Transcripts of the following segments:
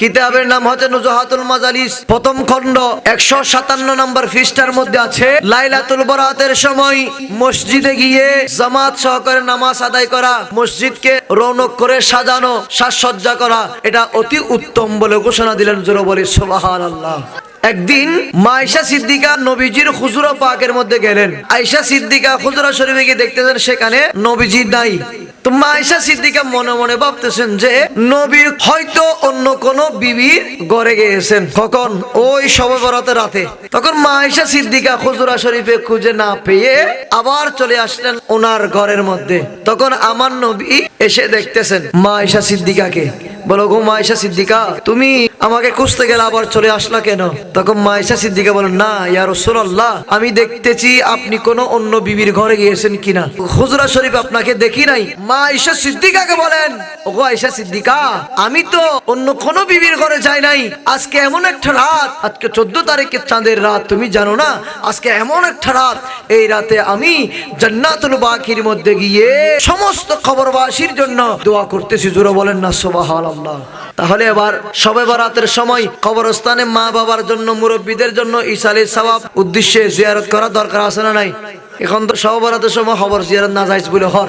কিতাবের নাম হচ্ছে নুজহাতুল মাজালিস। প্রথম খণ্ড একশো সাতান্ন নম্বর পৃষ্ঠার মধ্যে আছে, লাইলাতুল বরাতের সময় মসজিদে গিয়ে জামাত সহকারে নামাজ আদায় করা, মসজিদকে রৌনক করে সাজানো, সাজসজ্জা করা, এটা অতি উত্তম বলে ঘোষণা দিলেন জোর বলি সোবাহান আল্লাহ একদিন মাইশা সিদ্দিকা নবীজির খুজুরা পাকের মধ্যে গেলেন। আয়সা সিদ্দিকা খুজুরা শরীফে গিয়ে দেখতেছেন, সেখানে নবীজি নাই। তো মাইশা সিদ্দিকা মনে মনে ভাবতেছেন যে নবী হয়তো অন্য কোন বিবির গড়ে গিয়েছেন। কখন? ওই সবে বরাতে রাতে। তখন মাইশা সিদ্দিকা খুজুরা শরীফে খুঁজে না পেয়ে আবার চলে আসলেন ওনার ঘরের মধ্যে। তখন আমার নবী এসে দেখতেছেন মাইশা সিদ্দিকাকে। বলো গো মাইশা সিদ্দিকা, তুমি আমাকে খুঁজতে গেলে আবার চলে আসলা কেন? তখন মাইশা সিদ্দিকা বলেন না, ইয়া রাসূলুল্লাহ, আমি দেখতেছি আপনি কোন অন্য বিবির ঘরে গিয়েছেন কিনা। হুজরা শরীফ আপনাকে দেখি নাই। মা আয়েশা সিদ্দিকাকে বলেন ওগো আয়েশা সিদ্দিকা, আমি তো অন্য কোন বিবির ঘরে যাই নাই। আজকে এমন একটা রাত, আজকে চোদ্দ তারিখের চাঁদের রাত, তুমি জানো না? আজকে এমন একটা রাত, এই রাতে আমি জান্নাতুল বাকির মধ্যে গিয়ে সমস্ত খবরবাসীর জন্য দোয়া করতেছি। জোরে বলেন না, সুবহানাল্লাহ। তাহলে এবার সবে বরাতের সময় কবরস্থানে মা বাবার জন্য মুরব্বীদের জন্য ইসালের সওয়াব উদ্দেশ্যে জিয়ারত করা দরকার আছে না নাই? এখন তো সবে বরাতের সময় খবর জিয়ারত না যাইছ বলে হর।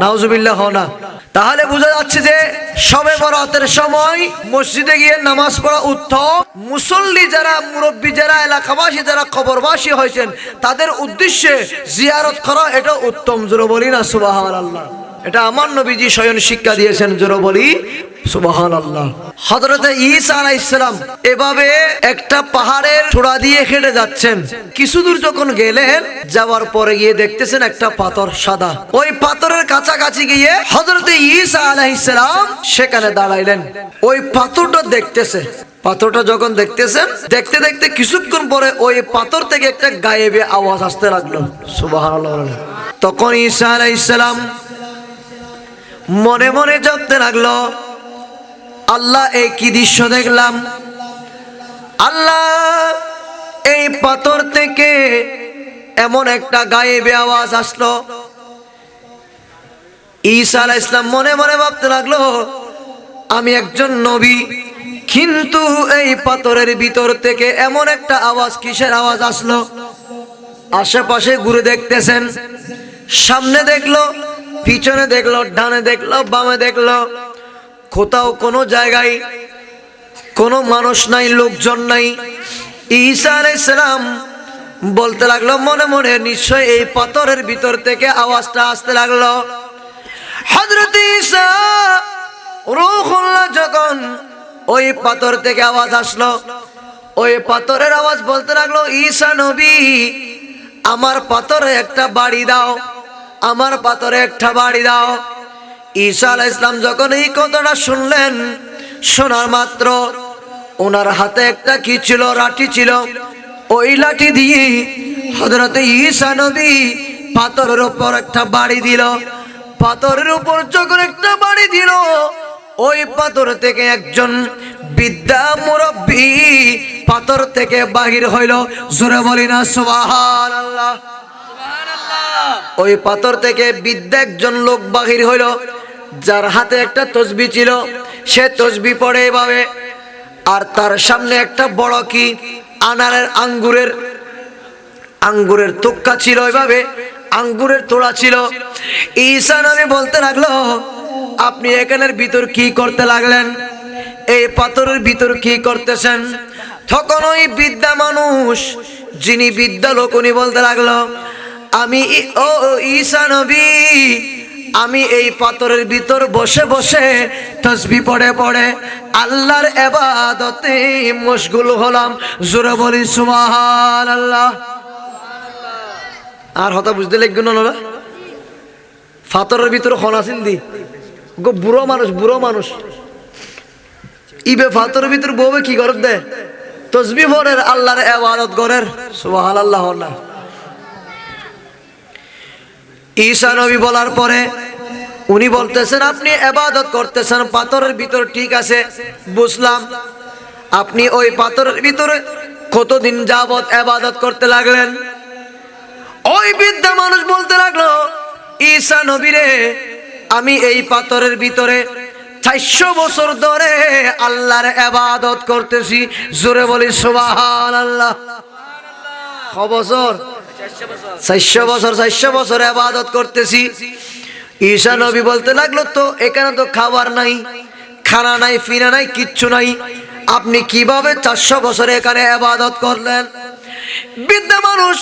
নাউজুবিল্লাহ হ না। তাহলে বোঝা যাচ্ছে যে সবে বরাতের সময় মসজিদে গিয়ে নামাজ পড়া উত্তম। মুসল্লি যারা, মুরব্বী যারা, এলাকাবাসী যারা খবরবাসী হয়েছেন, তাদের উদ্দেশ্যে জিয়ারত করা এটা উত্তম। জোরে বলি না সুবাহ আল্লাহ এটা আমার নবীজি স্বয়ং শিক্ষা দিয়েছেন, জোরে বলি সুবাহান আল্লাহ হজরত ঈসা আলাইহিস সালাম এভাবে একটা চূড়া দিয়ে হেঁটে যাচ্ছেন। কিছু দূর যখন গেলেন, যাওয়ার পরে গিয়ে দেখতেছেন একটা পাথর সাদা। ওই পাথরের কাছাকাছি গিয়ে হজরত ঈসা আলাইহিস সালাম সেখানে দাঁড়াইলেন। ওই পাথরটা দেখতেছে। পাথরটা যখন দেখতেছেন, দেখতে দেখতে কিছুক্ষণ পরে ওই পাথর থেকে একটা গায়েবে আওয়াজ আসতে লাগল। সুবহানাল্লাহ তখন ঈসা আলাইহিস সালাম মনে মনে জপতে লাগল। আল্লাহ, এই কি দৃশ্য দেখলাম? আল্লাহ, এই পাথর থেকে এমন একটা গায়েবে আওয়াজ আসলো। ঈসা আলাইহিস ইসলাম মনে মনে ভাবতে লাগল, আমি একজন নবী, কিন্তু এই পাথরের ভিতর থেকে এমন একটা আওয়াজ, কিসের আওয়াজ আসলো? আশেপাশে ঘুরে দেখতেছেন, সামনে দেখল পিছনে দেখল, ডানে দেখল, বামে দেখল। কোথাও কোনো জায়গায় কোনো মানুষ নাই, লোকজন নাই। ঈসা আলাইসালাম বলতে লাগল, মনে মনে নিশ্চয় এই পাথরের ভিতর থেকে আওয়াজটা আসতে লাগল। হজরত যখন ওই পাথর থেকে আওয়াজ আসলো, ওই পাথরের আওয়াজ বলতে লাগল, ঈসা নবী, আমার পাথরে একটা বাড়ি দাও। আমার পাথরে একটা বাড়ি দাও। ঈশা আলাহ ইসলাম যখন এই কথাটা শুনলেন, শোনার মাত্র ওনার হাতে একটা কি ছিল, লাঠি ছিল। ওই লাঠি দিয়ে হজরত ঈশা নবী পাথরের উপর একটা বাড়ি দিল। পাথরের উপর যখন একটা বাড়ি দিল, ওই পাথর থেকে একজন বিদ্যা মুরব্বী পাথর থেকে বাহির হইল। জোরে বলি না সুবহান আল্লাহ ওই পাথর থেকে বিদ্যা একজন লোক বাহির হইল, যার হাতে একটা তসবি ছিল। সে তসবি পড়ে এভাবে, আর তার সামনে একটা বড় কি? আনারের আঙ্গুরের আঙ্গুরের তোক্কা ছিল এভাবে, আঙ্গুরের তোড়া ছিল। ঈসা নামে বলতে লাগল, আপনি এখানের ভিতর কি করতে লাগলেন? এই পাথরের ভিতর কি করতেছেন? তখন ওই বিদ্যা মানুষ, যিনি বিদ্যা লোক উনি বলতে লাগল আমি ও ঈসা নবী। আমি এই পাথরের ভিতর বসে বসে তসবি পড়ে পড়ে আল্লাহর এবাদতে মশগুল হলাম। জোরে বলি সুবহান আল্লাহ আর হতা বুঝতে লাগবে না ফাতরের ভিতরে খন আছিল দি? গো, বুড়ো মানুষ বুড়ো মানুষ। ইবে ফাতরের ভিতর বউবে কি করত দে? তসবি পড়ের আল্লাহর এবাদত করের। সুবহান আল্লাহ। না ঈসা নবী বলার পরে উনি বলতেছেন, আপনি এবাদত করতেছেন, পাথরের ভিতর ঠিক আছে, বুঝলাম। আপনি ওই পাথরের ভিতরে কতদিন যাবত এবাদত করতে লাগলেন? ওই বিদ্যা মানুষ বলতে লাগল, ঈসা নবীরে আমি এই পাথরের ভিতরে চারশো বছর ধরে আল্লাহর এবাদত করতেছি। জোরে বলি সুবাহান আল্লাহ ক বছর চারশো বছর চারশো বছর এবাদত করতেছি। ঈশা নবী বলতে লাগল তো, এখানে তো খাবার নাই, খানা নাই ফিনা নাই, কিচ্ছু নাই। আপনি কীভাবে চারশো বছরে এখানে এবাদত করলেন? বৃদ্ধা মানুষ,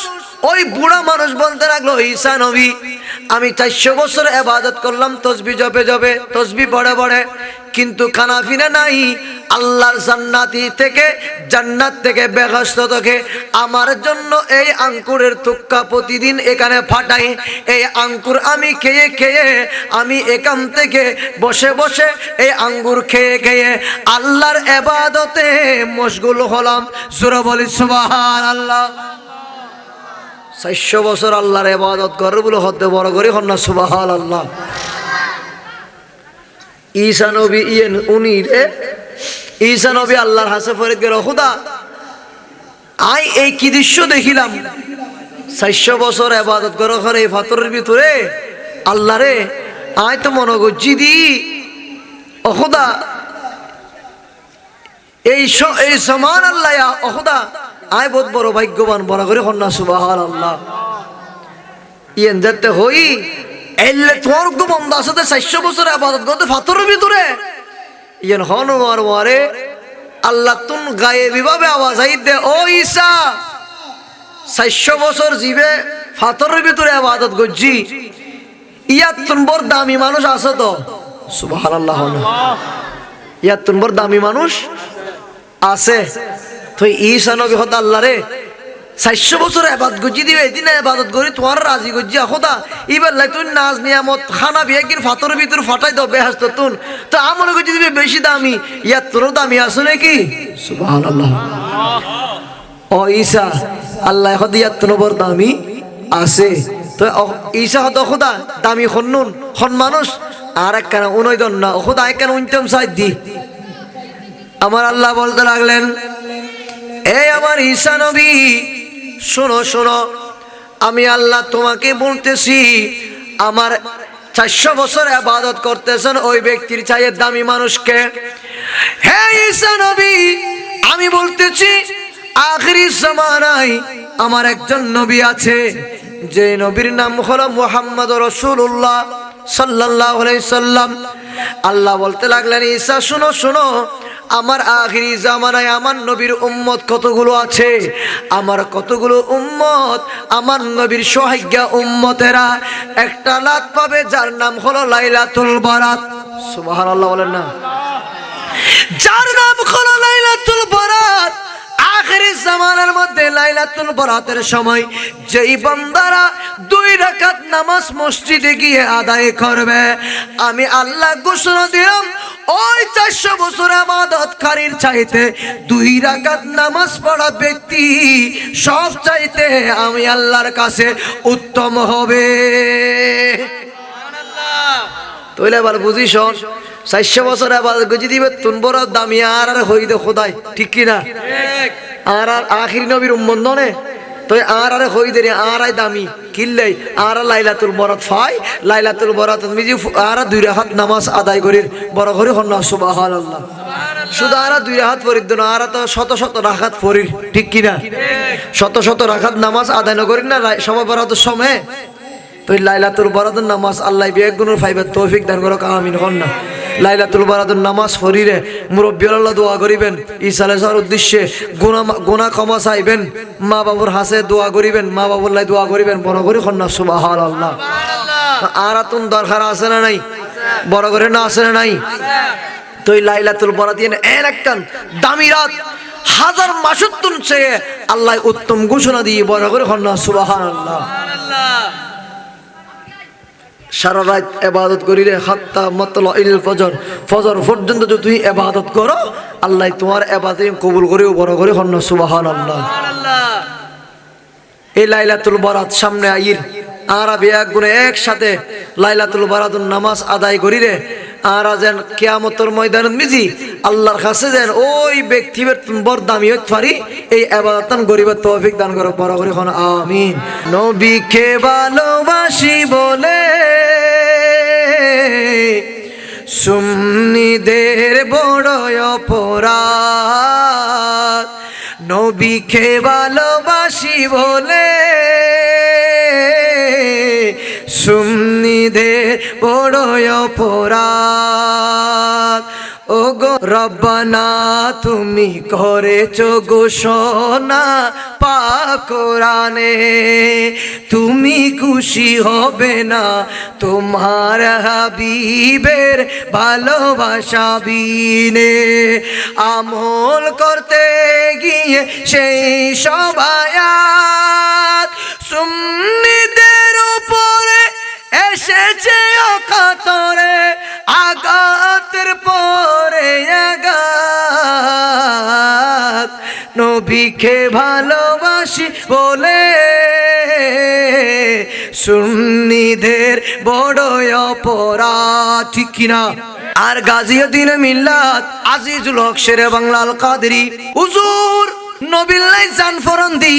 ওই বুড়া মানুষ বলতে লাগল, ঈশা নবী, আমি চারশো বছর এবাদত করলাম, তসবি জপে জপে, তসবি বড়ে বড়ে কিন্তু খানা ফিনা নাই আল্লাহর জান্নাতি থেকে, জান্নাত থেকে বেহস্ত থেকে আমার জন্য এই আঙ্কুরের তুক্কা প্রতিদিন এখানে ফাটাই। এই আঙ্কুর আমি খেয়ে খেয়ে, আমি এখান থেকে বসে বসে এই আঙ্গুর খেয়ে খেয়ে আল্লাহর এবাদতে মশগুল হলাম। সুরা বলি সুবাহান আল্লাহ চারশো বছর আল্লাহর এবাদত করে বলে হতে বড় করে হন না সুবাহান আল্লাহ ঈসা নবী ইয়েন উনি রে ঈসা নবী আল্লাহর হাসে ফরিদ গেল খুদা আই এই কি দৃশ্য দেখিলাম? চারশো বছর আবাদত করো ঘরে এই ফাতরের ভিতরে আল্লাহ রে, আয় তো মনে করছি দি। অখুদা এই এই সমান আল্লাহ অখুদা আয় বহুত বড় ভাগ্যবান, বড় করে কন্যা সুবাহ আল্লাহ ইয়েন যেতে হই, এলে তোমার গো বন্ধ আছে তো চারশো বছর আবাদত করতে ফাতরের ভিতরে। ইয়েন হন মার মারে আল্লাহ তুন গায়ে বিভাবে আওয়াজ আই দে, ও ঈসা, চারশো বছর জীবে ফাতরের ভিতরে আবাদত করছি। ইয়াত তুন বড় দামি মানুষ আছে তো? সুবাহ আল্লাহ ইয়াত তুন দামি মানুষ আছে। তো ঈসা নবী হত আল্লাহ রে চারশো বছর আবাদ গজি দিবে এদিন আবাদত করি, তোমার রাজি গজি খোদা। এবার লাই তুই নাচ নিয়ামত, খানা বিয়ে কিন ফাতরের ভিতর ফাটাই দাও বেহাস্ত তুন। তো আমার গজি দিবে বেশি দামি, ইয়ার তোরও দামি আছে নাকি? আল্লাহ ও ঈসা আল্লাহ এখন ইয়ার তোর দামি আছে। তো ঈসা হত খোদা দামি হন্নুন হন মানুষ। আর এক কেন উনই দন না খোদা এক কেন উনতম সাইড দি আমার আল্লাহ বলতে লাগলেন এই আমার ঈসা নবী শোনো শোনো, আমি আল্লাহ তোমাকে বলতেছি, আমার চারশো বছর আবাদত করতেছেন ওই ব্যক্তির চাইয়ে দামি মানুষকে। হে নবী, আমি বলতেছি, আখরি জামানায় আমার একজন নবী আছে, যে নবীর নাম হলো মোহাম্মদ রসুল্লাহ সাল্লাহ সাল্লাম। আল্লাহ বলতে লাগলেন, ঈসা, শুনো শুনো আমার আখিরি জামানায় আমার নবীর উম্মত কতগুলো আছে? আমার কতগুলো উম্মত? আমার নবীর সহাজ্ঞা উম্মতেরা একটা লাত পাবে, যার নাম হলো লাইলাতুল বারাত। বলেন না। যার নাম হলো লাইলাতুল বারাত। জামানার মধ্যে লাইলাতুল বরাতের সময় দুই নামাজ মসজিদে গিয়ে আদায় করবে, আমি আল্লাহ ঘোষণা দিলাম বছর আমাদতকারীর চাইতে দুই রাকাত নামাজ পড়া ব্যক্তি সব চাইতে আমি আল্লাহর কাছে উত্তম হবে। বুঝি শোন চারশো বছর আবার গজি দিবে তুন বড় দামি আর আর হই দে খোদাই ঠিক কি না? আর আর আখির নবীর উম্মন্দনে তো আর আরে হই দে আর আই দামি কিল্লাই আর লাইলাতুল বরাত ফাই লাইলাতুল বরাত মিজি আর দুই রাহাত নামাজ আদায় করির বড় করে হন্না সুবহানাল্লাহ। শুধু আর দুই রাহাত ফরিদ না, আর তো শত শত রাখাত ফরির ঠিক কি না শত শত রাখাত নামাজ আদায় না করিন না সবাই বরাতের সময় তুই লাইলাতুল বারাতুর নামাজ আল্লাহ বিয়েক গুণের ফাইবার তৌফিক দান করো আমিন, হন না। লাইলাতুল বারাতুর নামাজ শরীরে মুরব্বী আল্লাহ দোয়া করিবেন ইসালে যাওয়ার উদ্দেশ্যে গুণা গুণা ক্ষমা চাইবেন, মা বাবুর হাসে দোয়া করিবেন, মা বাবুর লাই দোয়া করিবেন, বড় করে হন না সুবাহ আল্লাহ আর আতুন দরকার আছে না নাই? বড় করে না আছে না নাই? তুই লাইলাতুল বরাত এন একটান দামি রাত। হাজার মাসুত্তুন চেয়ে আল্লাহ উত্তম ঘোষণা দিয়ে বড় করে হন না সুবাহ আল্লাহ সারা রাত এবাদত করিলে হাত্তা মতল ইল ফজর। ফজর পর্যন্ত যদি তুই এবাদত করো, আল্লাহ তোমার এবাদত কবুল করেও বড় করে হন্ন সুবাহান আল্লাহ এই লাইলাতুল বরাত সামনে আইর। আরা বিয়াক গুণে একসাথে লাইলাতুল বরাতুর নামাজ আদায় করিলে আরা যেন কেয়ামতর ময়দান মিজি, আল্লাহর কাছে যেন ওই ব্যক্তি বর দামি হইতে পারি, এই আবাদতান গরিবের তৌফিক দান করো বড় করে হন আমিন। নবীকে ভালোবাসি বলে, সুন্নিদের বড় অপরাধ। নবীকে ভালোবাসি বলে সুন্নিদের বড় অপরাধ। ও গো রব্বানা, তুমি করেছ ঘোষণা পাকরানে তুমি খুশি হবে না তোমার হাবিবের ভালোবাসা বিনে। আমল করতে গিয়ে সেই সবায়াত আঘাতের পরে আঘাত। নবীকে ভালোবাসি বলে সুন্নিদের বড় অপরাধ কিনা? আর গাজিউদ্দিন মিল্লাত আজিজুল হক, শেরে বাংলাল কাদরি হুজুর নবিল্লাই জান ফরন দি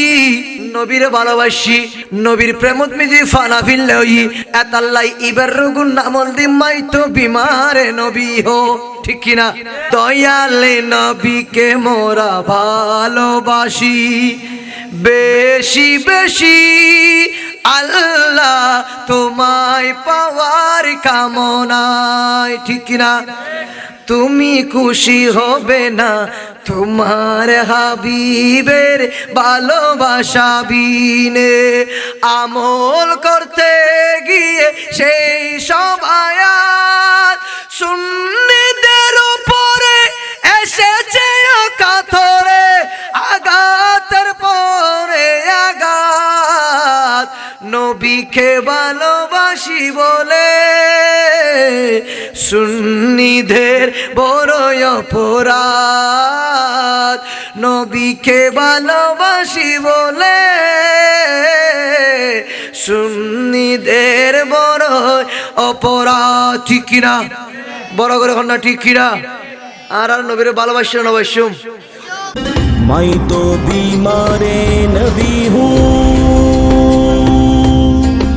নবীরে ভালোবাসি, নবীর প্রেমত মিজি ফানা ফিল্লে হই এতাল্লাই ইবার রগুন নামল দি মাই তো বিমারে নবী হো। ঠিক কিনা? দয়ালে নবীকে মোরা ভালোবাসি। বেশি বেশি আল্লাহ তোমায় পাওয়ার কামনায়, ঠিক না? তুমি খুশি হবে না, তোমার হাবিবের ভালোবাসা বিনে আমল করতে গিয়ে সেই সবায়াত সুন্নিদের উপরে লিখে ভালোবাসি বলে সুন্নিধের বড় অপরাধ। নবীকে ভালোবাসি বলে সুন্নিদের বড় অপরাধ। ঠিক কিনা? বড় করে কন্যা ঠিক কিনা? আর আর নবীর ভালোবাসি না। মাই তো বিমারে নবী হুম।